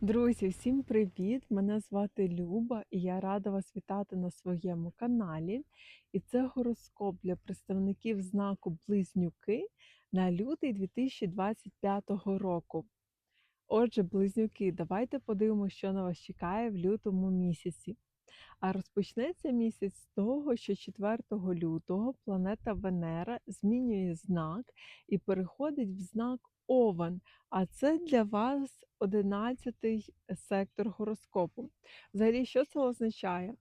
Друзі, всім привіт! Мене звати Люба і я рада вас вітати на своєму каналі. І це гороскоп для представників знаку Близнюки на лютий 2025 року. Отже, близнюки, давайте подивимося, що на вас чекає в лютому місяці. А розпочнеться місяць з того, що 4 лютого планета Венера змінює знак і переходить в знак Овен. А це для вас 11 сектор гороскопу. Взагалі, що це означає?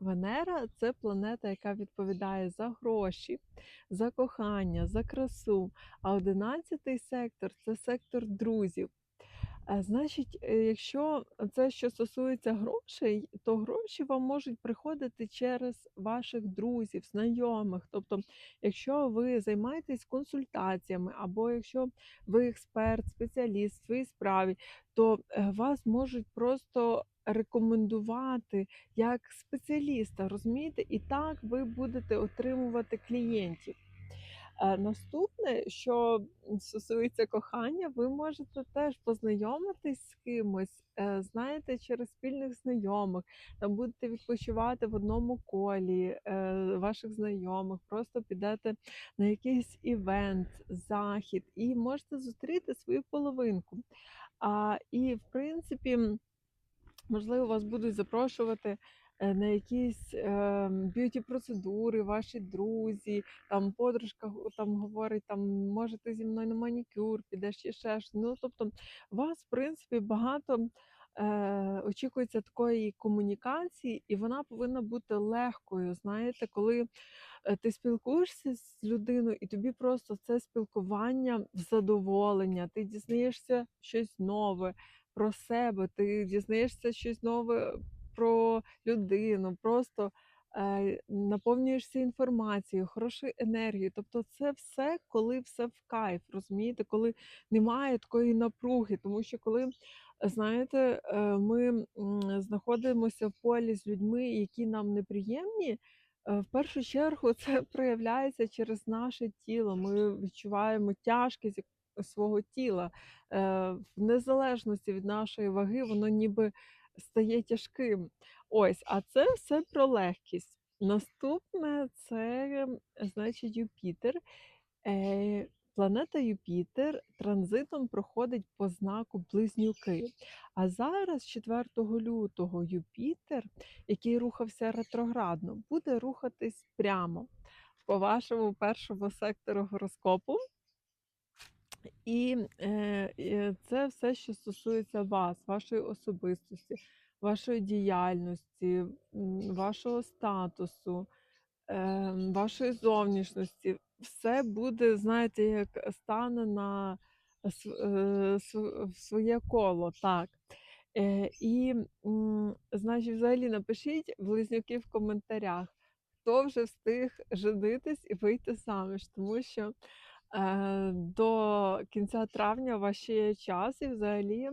Венера це планета, яка відповідає за гроші, за кохання, за красу. А 11 сектор це сектор друзів. Значить, е, якщо це що стосується грошей, то гроші вам можуть приходити через ваших друзів, знайомих. Тобто, якщо ви займаєтесь консультаціями, або якщо ви експерт, спеціаліст в своїй справі, то е, вас можуть просто рекомендувати як спеціаліста, розумієте? І так ви будете отримувати клієнтів. Е, Наступне, що стосується кохання, ви можете теж познайомитись з кимось, е, знаєте, через спільних знайомих, там будете відпочивати в одному колі е, ваших знайомих, просто підете на якийсь івент, захід, і можете зустріти свою половинку. А, і, в принципі, Можливо, вас будуть запрошувати на якісь е, б'юті-процедури, ваші друзі, там подружка там говорить, там можете зі мною на манікюр, підеш чи ще щось. Ну, тобто, вас, в принципі, багато е, очікується такої комунікації, і вона повинна бути легкою. Знаєте, коли е, ти спілкуєшся з людиною, і тобі просто це спілкування в задоволення, ти дізнаєшся щось нове про себе, ти дізнаєшся щось нове про людину, просто е, наповнюєшся інформацією, хорошою енергією. Тобто, це все, коли все в кайф, розумієте, коли немає такої напруги, тому що коли. Знаєте, е, ми знаходимося в полі з людьми, які нам неприємні. е, В першу чергу це проявляється через наше тіло. Ми відчуваємо тяжкість свого тіла. В незалежності від нашої ваги, воно ніби стає тяжким. Ось, а це все про легкість. Наступне це, значить, Юпітер. Е, Планета Юпітер транзитом проходить по знаку Близнюки. А зараз, 4 лютого, Юпітер, який рухався ретроградно, буде рухатись прямо по вашому першому сектору гороскопу. І, е, це все, що стосується вас, вашої особистості, вашої діяльності, вашого статусу, е, вашої зовнішності. Все буде, знаєте, як стане на е, своє коло. Так. Е, і, значить, взагалі напишіть близнюки в коментарях, хто вже встиг женитись і вийти заміж, тому що до кінця травня у вас ще є час, і взагалі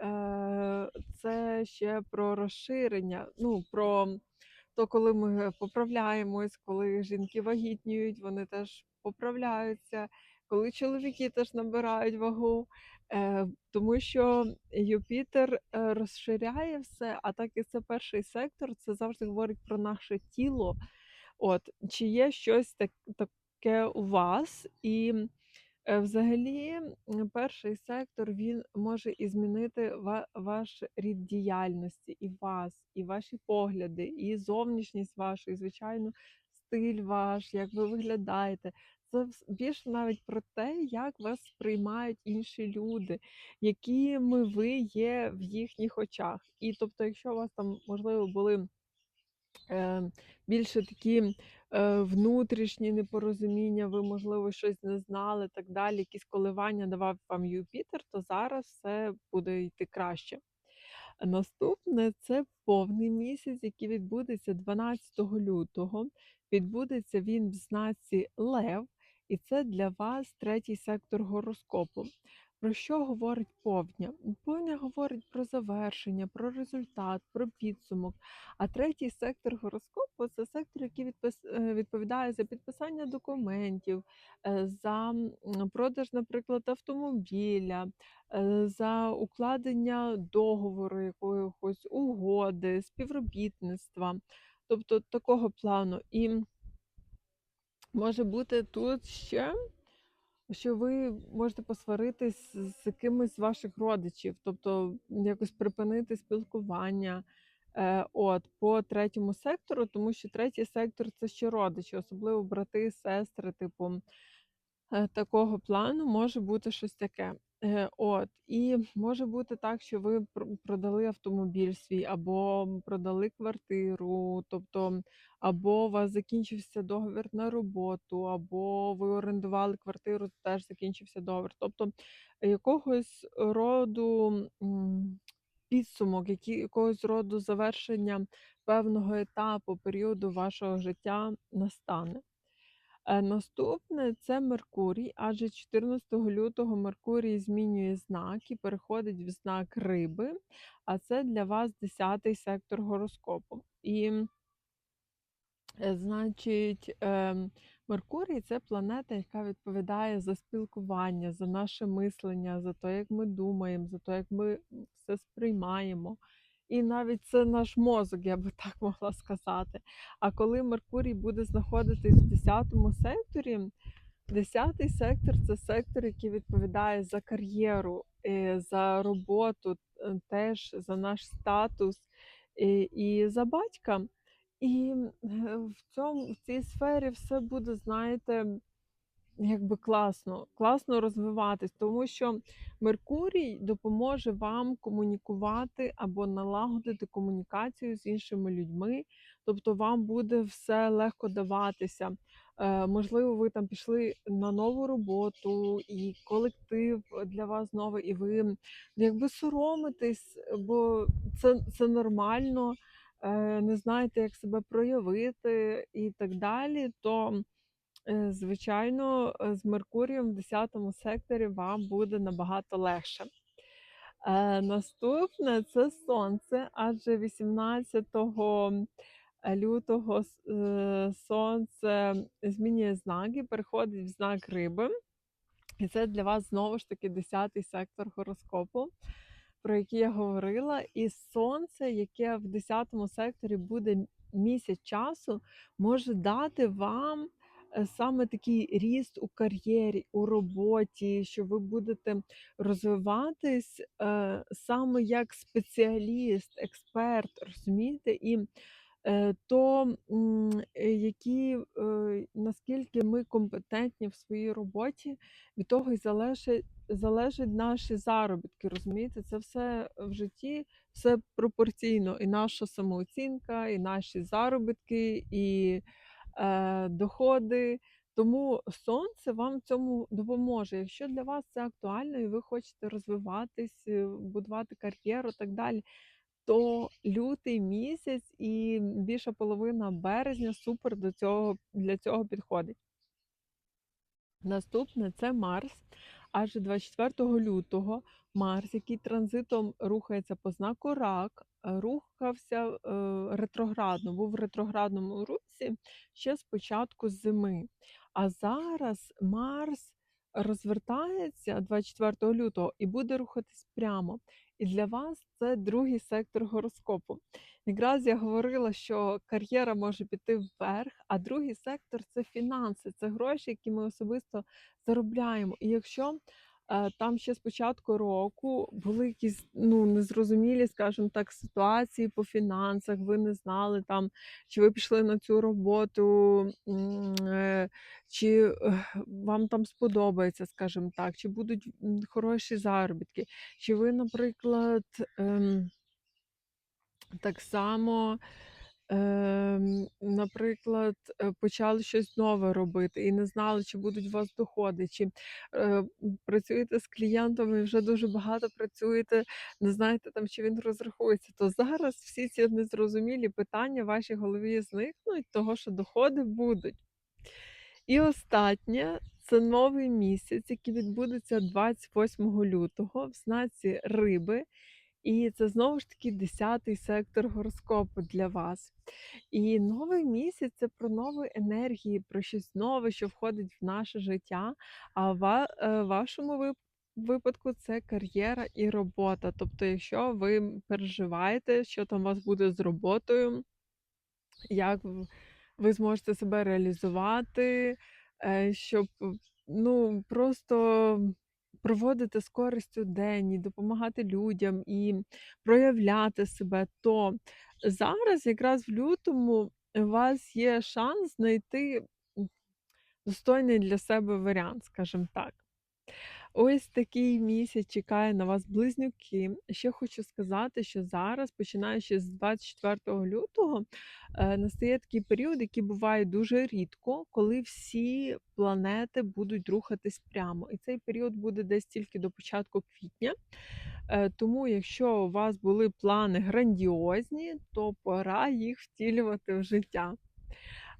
е, це ще про розширення. Ну, про то, коли ми поправляємось, коли жінки вагітніють, вони теж поправляються, коли чоловіки теж набирають вагу. Е, тому що Юпітер е, розширяє все, а так як це перший сектор, це завжди говорить про наше тіло. От, чи є щось так, таке у вас? І е, взагалі перший сектор він може і змінити ваш рід діяльності, і вас, і ваші погляди, і зовнішність вашу, і, звичайно, стиль ваш, як ви виглядаєте. Це більше навіть про те, як вас сприймають інші люди, якими ви є в їхніх очах. І тобто, якщо у вас там, можливо, були е, більше такі внутрішні непорозуміння, ви, можливо, щось не знали, так далі, якісь коливання давав вам Юпітер, то зараз все буде йти краще. Наступне це повний місяць, який відбудеться 12 лютого. Відбудеться він в знаці Лев, і це для вас третій сектор гороскопу. Про що говорить повня? Повня говорить про завершення, про результат, про підсумок. А третій сектор гороскопу це сектор, який відпис- е, відповідає за підписання документів, е, за продаж, наприклад, автомобіля, е, за укладення договору, якоїсь угоди, співробітництва, тобто такого плану. І може бути тут ще що ви можете посваритись з кимось з ваших родичів, тобто якось припинити спілкування от, по третьому сектору, тому що третій сектор це ще родичі, особливо брати, сестри, типу е, такого плану може бути щось таке. Е, От, і може бути так, що ви продали автомобіль свій, або продали квартиру, тобто, або у вас закінчився договір на роботу, або ви орендували квартиру, теж закінчився договір. Тобто якогось роду підсумок, які, якогось роду завершення певного етапу, періоду вашого життя настане. Е, Наступне це Меркурій, адже 14 лютого Меркурій змінює знак і переходить в знак Риби, а це для вас 10 сектор гороскопу. І, е, значить, ем, Меркурій це планета, яка відповідає за спілкування, за наше мислення, за те, як ми думаємо, за те, як ми все сприймаємо. І навіть це наш мозок, я би так могла сказати. А коли Меркурій буде знаходитись в 10 секторі, 10 сектор це сектор, який відповідає за кар'єру, е, за роботу, е, теж за наш статус е, і за батька. І е, в цьому в цій сфері все буде, знаєте, якби класно, класно розвиватись, тому що Меркурій допоможе вам комунікувати або налагодити комунікацію з іншими людьми, тобто вам буде все легко даватися. Е, можливо, ви там пішли на нову роботу, і колектив для вас новий, і ви якби соромитесь, бо це, це нормально, не знаєте, як себе проявити і так далі. то Е, Звичайно, е, з Меркурієм в 10 секторі вам буде набагато легше. Е, Наступне це сонце, адже 18 лютого е, сонце змінює знак і переходить в знак риби. І це для вас знову ж таки 10 сектор гороскопу, про який я говорила. І сонце, яке в 10 секторі буде місяць часу, може дати вам е, саме такий ріст у кар'єрі, у роботі, що ви будете розвиватись е, саме як спеціаліст, експерт, розумієте? І е, то е, які, е, наскільки ми компетентні в своїй роботі, від того й залежить, залежать наші заробітки. Розумієте, це все в житті, все пропорційно. І наша самооцінка, і наші заробітки, і е, доходи. Тому сонце вам в цьому допоможе. Якщо для вас це актуально і ви хочете розвиватись, е, будувати кар'єру і так далі, то лютий місяць і більша половина березня супер до цього, для цього підходить. Наступне це Марс. Аж 24 лютого Марс, який транзитом рухається по знаку Рак, рухався е, ретроградно, був в ретроградному русі ще з початку зими. А зараз Марс розвертається 24 лютого і буде рухатись прямо. І для вас це другий сектор гороскопу. Якраз я говорила, що кар'єра може піти вверх, а другий сектор це фінанси, це гроші, які ми особисто заробляємо. І якщо там ще з початку року були якісь ну незрозумілі, скажімо так, ситуації по фінансах, ви не знали там, чи ви пішли на цю роботу, е, чи е, вам там сподобається, скажімо так, чи будуть хороші заробітки, чи ви, наприклад. ем, так само, наприклад, е, почали щось нове робити і не знали, чи будуть у вас доходи, чи е, працюєте з клієнтом і вже дуже багато працюєте, не знаєте там, чи він розрахується. То зараз всі ці незрозумілі питання в вашій голові зникнуть, того що доходи будуть. І останнє це новий місяць, який відбудеться 28 лютого в знаці Риби. І це знову ж таки 10-й сектор гороскопу для вас. І новий місяць це про нові енергії, про щось нове, що входить в наше життя. А в е, вашому вип- випадку це кар'єра і робота. Тобто, якщо ви переживаєте, що там у вас буде з роботою, як ви зможете себе реалізувати, е, щоб ну, просто проводити з користю день і допомагати людям і проявляти себе, то зараз, якраз в лютому, у вас є шанс знайти достойний для себе варіант, скажімо так. Ось такий місяць чекає на вас близнюки. Ще хочу сказати, що зараз, починаючи з 24 лютого, е, настає такий період, який буває дуже рідко, коли всі планети будуть рухатись прямо. І цей період буде десь тільки до початку квітня. Е, Тому, якщо у вас були плани грандіозні, то пора їх втілювати в життя.